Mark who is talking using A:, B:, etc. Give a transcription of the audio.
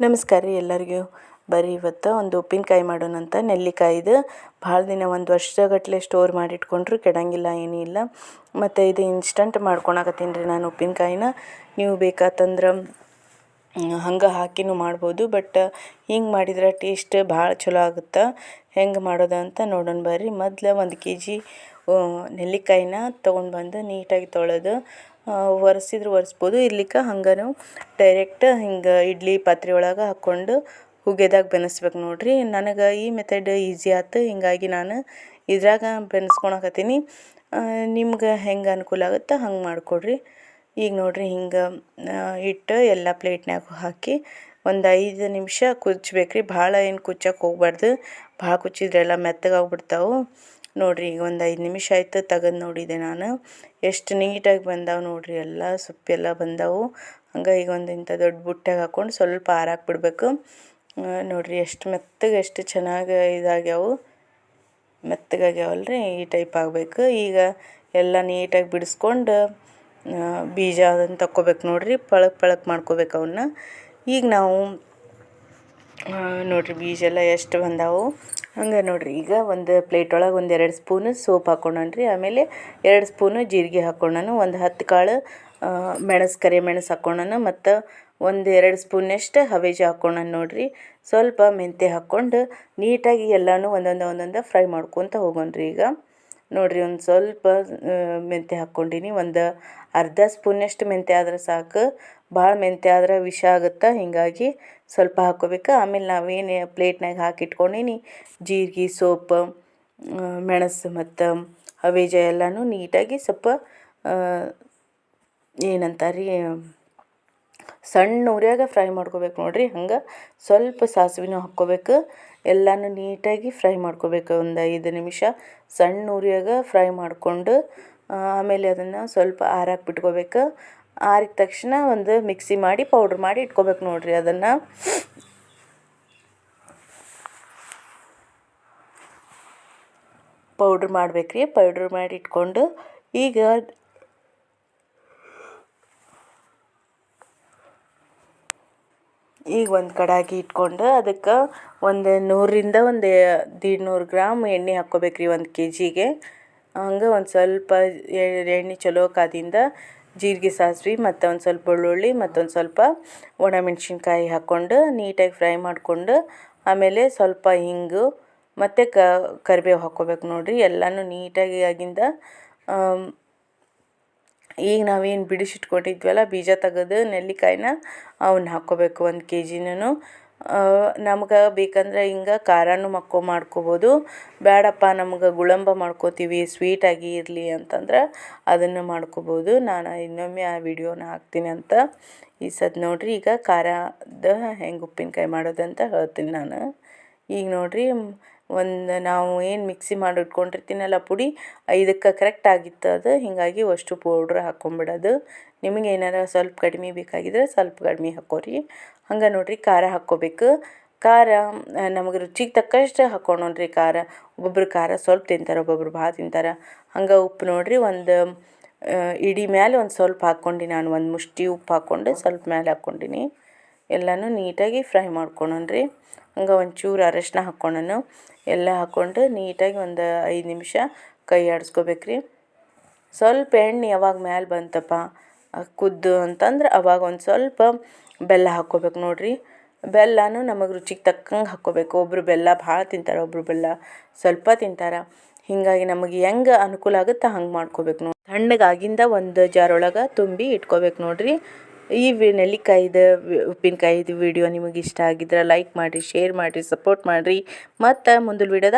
A: ನಮಸ್ಕಾರ ರೀ ಎಲ್ಲರಿಗೂ. ಬರೀ ಇವತ್ತು ಒಂದು ಉಪ್ಪಿನಕಾಯಿ ಮಾಡೋಣಂತ ನೆಲ್ಲಿಕಾಯಿದು ಭಾಳ ದಿನ ಒಂದು ವರ್ಷಗಟ್ಟಲೆ ಸ್ಟೋರ್ ಮಾಡಿ ಇಟ್ಕೊಂಡ್ರು ಕೆಡಂಗಿಲ್ಲ, ಏನೂ ಇಲ್ಲ. ಮತ್ತು ಇದು ಇನ್ಸ್ಟಂಟ್ ಮಾಡ್ಕೊಳಕತ್ತೀನಿ ರೀ ನಾನು ಉಪ್ಪಿನಕಾಯಿನ. ನೀವು ಬೇಕಾತಂದ್ರೆ ಹಂಗೆ ಹಾಕಿನೂ ಮಾಡ್ಬೋದು ಬಟ್ ಹಿಂಗೆ ಮಾಡಿದ್ರೆ ಟೇಸ್ಟ್ ಭಾಳ ಚಲೋ ಆಗುತ್ತೆ? ಹೆಂಗೆ ಮಾಡೋದು ಅಂತ ನೋಡೋಣ ಬರ್ರಿ. ಮೊದ್ಲು ಒಂದು ಕೆ ಜಿ ನೆಲ್ಲಿಕಾಯಿನ ತೊಗೊಂಡು ಬಂದು ನೀಟಾಗಿ ತೊಳೆದು ಒರೆಸಿದ್ರೆ ಒರೆಸ್ಬೋದು. ಇರ್ಲಿಕ್ಕೆ ಹಂಗನು ಡೈರೆಕ್ಟ್ ಹಿಂಗೆ ಇಡ್ಲಿ ಪಾತ್ರೆ ಒಳಗೆ ಹಾಕ್ಕೊಂಡು ಹುಗೆದಾಗ ಬೆನಸ್ಬೇಕು ನೋಡಿರಿ. ನನಗೆ ಈ ಮೆಥಡ್ ಈಸಿ ಆಯ್ತು ಹೀಗಾಗಿ ನಾನು ಇದ್ರಾಗ ಬೆನೆಸ್ಕೊಳಕತ್ತೀನಿ ನಿಮ್ಗೆ ಹೆಂಗೆ ಅನುಕೂಲ ಆಗುತ್ತೆ ಹಂಗೆ ಮಾಡಿಕೊಡ್ರಿ. ಈಗ ನೋಡಿರಿ ಹಿಂಗೆ ಇಟ್ಟು ಎಲ್ಲ ಪ್ಲೇಟ್ನಾಗ ಹಾಕಿ ಒಂದು ಐದು ನಿಮಿಷ ಕುಚ್ಚಬೇಕ್ರಿ ಭಾಳ ಏನು ಕುಚ್ಚಕ್ಕೆ ಹೋಗ್ಬಾರ್ದು. ಭಾಳ ಕುಚ್ಚಿದ್ರೆ ಎಲ್ಲ ಮೆತ್ತಗಾಗ್ಬಿಡ್ತಾವೆ. ನೋಡಿರಿ ಈಗ ಒಂದು ಐದು ನಿಮಿಷ ಆಯ್ತು ತೆಗೆದು ನೋಡಿದೆ ನಾನು. ಎಷ್ಟು ನೀಟಾಗಿ ಬಂದಾವೆ ನೋಡಿರಿ ಎಲ್ಲ, ಸೊಪ್ಪೆಲ್ಲ ಬಂದಾವು. ಹಂಗೆ ಈಗ ಒಂದು ಇಂಥ ದೊಡ್ಡ ಬುಟ್ಟ್ಯಾಗ ಹಾಕ್ಕೊಂಡು ಸ್ವಲ್ಪ ಆರಾಕ್ ಬಿಡಬೇಕು ನೋಡಿರಿ ಎಷ್ಟು ಮೆತ್ತಗೆ, ಎಷ್ಟು ಚೆನ್ನಾಗಿ ಇದಾಗ್ಯಾವು. ಮೆತ್ತಗಾಗ್ಯಾವಲ್ರಿ ಈ ಟೈಪ್ ಆಗಬೇಕು. ಈಗ ಎಲ್ಲ ನೀಟಾಗಿ ಬಿಡಿಸ್ಕೊಂಡು ಬೀಜ ಅದನ್ನು ತಕ್ಕೋಬೇಕು ನೋಡಿರಿ. ಪಳಕ್ ಪಳಕ್ ಮಾಡ್ಕೋಬೇಕು ಅವನ್ನ ಈಗ ನಾವು ನೋಡಿರಿ ಬೀಜ ಎಲ್ಲ ಎಷ್ಟು ಬಂದಾವು. ಹಂಗೆ ನೋಡಿರಿ, ಈಗ ಒಂದು ಪ್ಲೇಟ್ ಒಳಗೆ ಒಂದು ಎರಡು ಸ್ಪೂನು ಸೋಪ್ ಹಾಕ್ಕೊಂಡನ್ರಿ ಆಮೇಲೆ ಎರಡು ಸ್ಪೂನು ಜೀರಿಗೆ ಹಾಕ್ಕೊಂಡನು ಒಂದು ಹತ್ತು ಕಾಳು ಮೆಣಸು, ಕರಿ ಮೆಣಸು ಹಾಕ್ಕೊಂಡನು ಮತ್ತು ಒಂದು ಎರಡು ಸ್ಪೂನಷ್ಟು ಹವೇಜಿ ಹಾಕ್ಕೊಂಡನು ನೋಡಿರಿ, ಸ್ವಲ್ಪ ಮೆಂತ್ಯ ಹಾಕ್ಕೊಂಡು ನೀಟಾಗಿ ಎಲ್ಲನೂ ಒಂದೊಂದು ಒಂದೊಂದು ಫ್ರೈ ಮಾಡ್ಕೊತ ಹೋಗೋಣ್ರಿ ಈಗ. ನೋಡಿರಿ ಒಂದು ಸ್ವಲ್ಪ ಮೆಂತ್ಯ ಹಾಕ್ಕೊಂಡಿನಿ. ಒಂದು ಅರ್ಧ ಸ್ಪೂನಷ್ಟು ಮೆಂತ್ಯ ಆದ್ರೆ ಸಾಕು. ಭಾಳ ಮೆಂತ್ಯ ಆದ್ರೆ ವಿಷ ಆಗುತ್ತೆ? ಹೀಗಾಗಿ ಸ್ವಲ್ಪ ಹಾಕ್ಕೋಬೇಕು ಆಮೇಲೆ ನಾವೇನು ಪ್ಲೇಟ್ನಾಗ ಹಾಕಿ ಇಟ್ಕೊಂಡೀನಿ ಜೀರಿಗೆ, ಸೋಪು ಮೆಣಸು ಮತ್ತು ಹವೇಜ ಎಲ್ಲನೂ ನೀಟಾಗಿ ಸ್ವಲ್ಪ ಏನಂತಾರೆ ಸಣ್ಣ ಉರಿಯಾಗ ಫ್ರೈ ಮಾಡ್ಕೋಬೇಕು ನೋಡಿರಿ, ಹಂಗೆ ಸ್ವಲ್ಪ ಸಾಸಿವೆನೂ ಹಾಕ್ಕೋಬೇಕು. ಎಲ್ಲನೂ ನೀಟಾಗಿ ಫ್ರೈ ಮಾಡ್ಕೋಬೇಕು ಒಂದು ಐದು ನಿಮಿಷ. ಸಣ್ಣ ಉರಿಯಾಗ ಫ್ರೈ ಮಾಡಿಕೊಂಡು ಆಮೇಲೆ ಅದನ್ನು ಸ್ವಲ್ಪ ಆರಾಕ್ ಬಿಟ್ಕೋಬೇಕು. ಆರಿದ ತಕ್ಷಣ ಒಂದು ಮಿಕ್ಸಿ ಮಾಡಿ ಪೌಡ್ರ್ ಮಾಡಿ ಇಟ್ಕೋಬೇಕು ನೋಡಿರಿ ಅದನ್ನು. ಪೌಡ್ರ್ ಮಾಡಬೇಕ್ರಿ, ಪೌಡ್ರ್ ಮಾಡಿ ಇಟ್ಕೊಂಡು ಈಗ ಈಗ ಒಂದು ಕಡಾಗಿ ಇಟ್ಕೊಂಡು ಅದಕ್ಕೆ ಒಂದು ನೂರರಿಂದ ಒಂದು ದೀಡ್ ನೂರು ಗ್ರಾಮ್ ಎಣ್ಣೆ ಹಾಕ್ಕೋಬೇಕು ರೀ ಒಂದು ಕೆ ಜಿಗೆ ಹಂಗೆ ಒಂದು ಸ್ವಲ್ಪ ಎಣ್ಣೆ ಚಲೋ ಕಾದಿಂದ ಜೀರಿಗೆ ಸಾಸಿವೆ ಮತ್ತು ಒಂದು ಸ್ವಲ್ಪ ಬೆಳ್ಳುಳ್ಳಿ ಮತ್ತೊಂದು ಸ್ವಲ್ಪ ಒಣಮೆಣ್ಸಿನ್ಕಾಯಿ ಹಾಕ್ಕೊಂಡು ನೀಟಾಗಿ ಫ್ರೈ ಮಾಡಿಕೊಂಡು ಆಮೇಲೆ ಸ್ವಲ್ಪ ಹಿಂಗು ಮತ್ತು ಕರಿಬೇವು ಹಾಕ್ಕೋಬೇಕು ನೋಡಿರಿ ಎಲ್ಲನೂ ನೀಟಾಗಿ ಆಗಿಂದ ಈಗ ನಾವೇನು ಬಿಡಿಸಿಟ್ಕೊಂಡಿದ್ವಲ್ಲ ಬೀಜ ತೆಗೆದು ನೆಲ್ಲಿಕಾಯಿನ ಅವನ್ನ ಹಾಕ್ಕೋಬೇಕು ಒಂದು ಕೆ ಜಿನೂ ನಮ್ಗೆ ಬೇಕಂದ್ರೆ ಹಿಂಗೆ ಖಾರನೂ ಮಕ್ಕೋ ಮಾಡ್ಕೋಬೋದು. ಬೇಡಪ್ಪ ನಮ್ಗೆ ಗುಳಂಬ ಮಾಡ್ಕೋತೀವಿ ಸ್ವೀಟಾಗಿ ಇರಲಿ ಅಂತಂದ್ರೆ ಅದನ್ನು ಮಾಡ್ಕೋಬೋದು. ನಾನು ಇನ್ನೊಮ್ಮೆ ಆ ವಿಡಿಯೋನ ಹಾಕ್ತೀನಿ ಅಂತ ಈ ಸದ್ ನೋಡಿರಿ. ಈಗ ಖಾರದ ಹೆಂಗೆ ಉಪ್ಪಿನಕಾಯಿ ಮಾಡೋದಂತ ಹೇಳ್ತೀನಿ ನಾನು. ಈಗ ನೋಡಿರಿ ಒಂದು ನಾವು ಏನು ಮಿಕ್ಸಿ ಮಾಡಿ ಇಟ್ಕೊಂಡಿರ್ತೀನಲ್ಲ ಪುಡಿ ಇದಕ್ಕೆ ಕರೆಕ್ಟ್ ಆಗಿತ್ತು ಅದು. ಹೀಗಾಗಿ ಅಷ್ಟು ಪೌಡ್ರ್ ಹಾಕ್ಕೊಂಬಿಡೋದು ನಿಮಗೆ ಏನಾರ ಸ್ವಲ್ಪ ಕಡಿಮೆ ಬೇಕಾಗಿದ್ರೆ ಸ್ವಲ್ಪ ಕಡಿಮೆ ಹಾಕೋರಿ. ಹಂಗೆ ನೋಡಿರಿ ಖಾರ ಹಾಕ್ಕೋಬೇಕು. ಖಾರ ನಮಗೆ ರುಚಿಗೆ ತಕ್ಕಷ್ಟು ಹಾಕ್ಕೊಳ್ಳೋಣ್ರಿ ಖಾರ. ಒಬ್ಬೊಬ್ರು ಖಾರ ಸ್ವಲ್ಪ ತಿಂತಾರೆ, ಒಬ್ಬೊಬ್ರು ಭಾಳ ತಿಂತಾರೆ. ಹಂಗೆ ಉಪ್ಪು ನೋಡಿರಿ ಒಂದು ಇಡಿ ಮೇಲೆ ಒಂದು ಸ್ವಲ್ಪ ಹಾಕ್ಕೊಂಡು ನಾನು. ಒಂದು ಮುಷ್ಟಿ ಉಪ್ಪು ಹಾಕ್ಕೊಂಡು ಸ್ವಲ್ಪ ಮೇಲೆ ಹಾಕ್ಕೊಂಡಿನಿ. ಎಲ್ಲನೂ ನೀಟಾಗಿ ಫ್ರೈ ಮಾಡ್ಕೊಳ್ಳೋಣ್ರಿ ಹಂಗೆ ಒಂಚೂರು ಅರಶಿನ ಹಾಕ್ಕೊಂಡನು ಎಲ್ಲ ಹಾಕ್ಕೊಂಡು ನೀಟಾಗಿ ಒಂದು ಐದು ನಿಮಿಷ ಕೈ ಆಡಿಸ್ಕೋಬೇಕ್ರಿ. ಸ್ವಲ್ಪ ಎಣ್ಣೆ ಯಾವಾಗ ಮ್ಯಾಲೆ ಬಂತಪ್ಪ ಕುದ್ದು ಅಂತಂದ್ರೆ ಅವಾಗ ಒಂದು ಸ್ವಲ್ಪ ಬೆಲ್ಲ ಹಾಕ್ಕೋಬೇಕು ನೋಡಿರಿ. ಬೆಲ್ಲನೂ ನಮಗೆ ರುಚಿಗೆ ತಕ್ಕಂಗೆ ಹಾಕ್ಕೋಬೇಕು. ಒಬ್ಬರು ಬೆಲ್ಲ ಭಾಳ ತಿಂತಾರೆ ಒಬ್ಬರು ಬೆಲ್ಲ ಸ್ವಲ್ಪ ತಿಂತಾರೆ. ಹೀಗಾಗಿ ನಮಗೆ ಹೆಂಗೆ ಅನುಕೂಲ ಆಗುತ್ತೆ ಹಂಗೆ ಮಾಡ್ಕೋಬೇಕು ನೋಡಿ ತಣ್ಣಗಾಗಿಂದ ಒಂದು ಜಾರೊಳಗೆ ತುಂಬಿ ಇಟ್ಕೋಬೇಕು ನೋಡಿರಿ. ಈ ವಿ ನೆಲ್ಲಿಕಾಯಿದು ಉಪ್ಪಿನಕಾಯಿದು ವಿಡಿಯೋ ನಿಮಗೆ ಇಷ್ಟ ಆಗಿದ್ರೆ ಲೈಕ್ ಮಾಡಿರಿ ಶೇರ್ ಮಾಡಿರಿ ಸಪೋರ್ಟ್ ಮಾಡಿರಿ. ಮತ್ತು ಮುಂದಿನ ವಿಡಿಯೋದಾಗ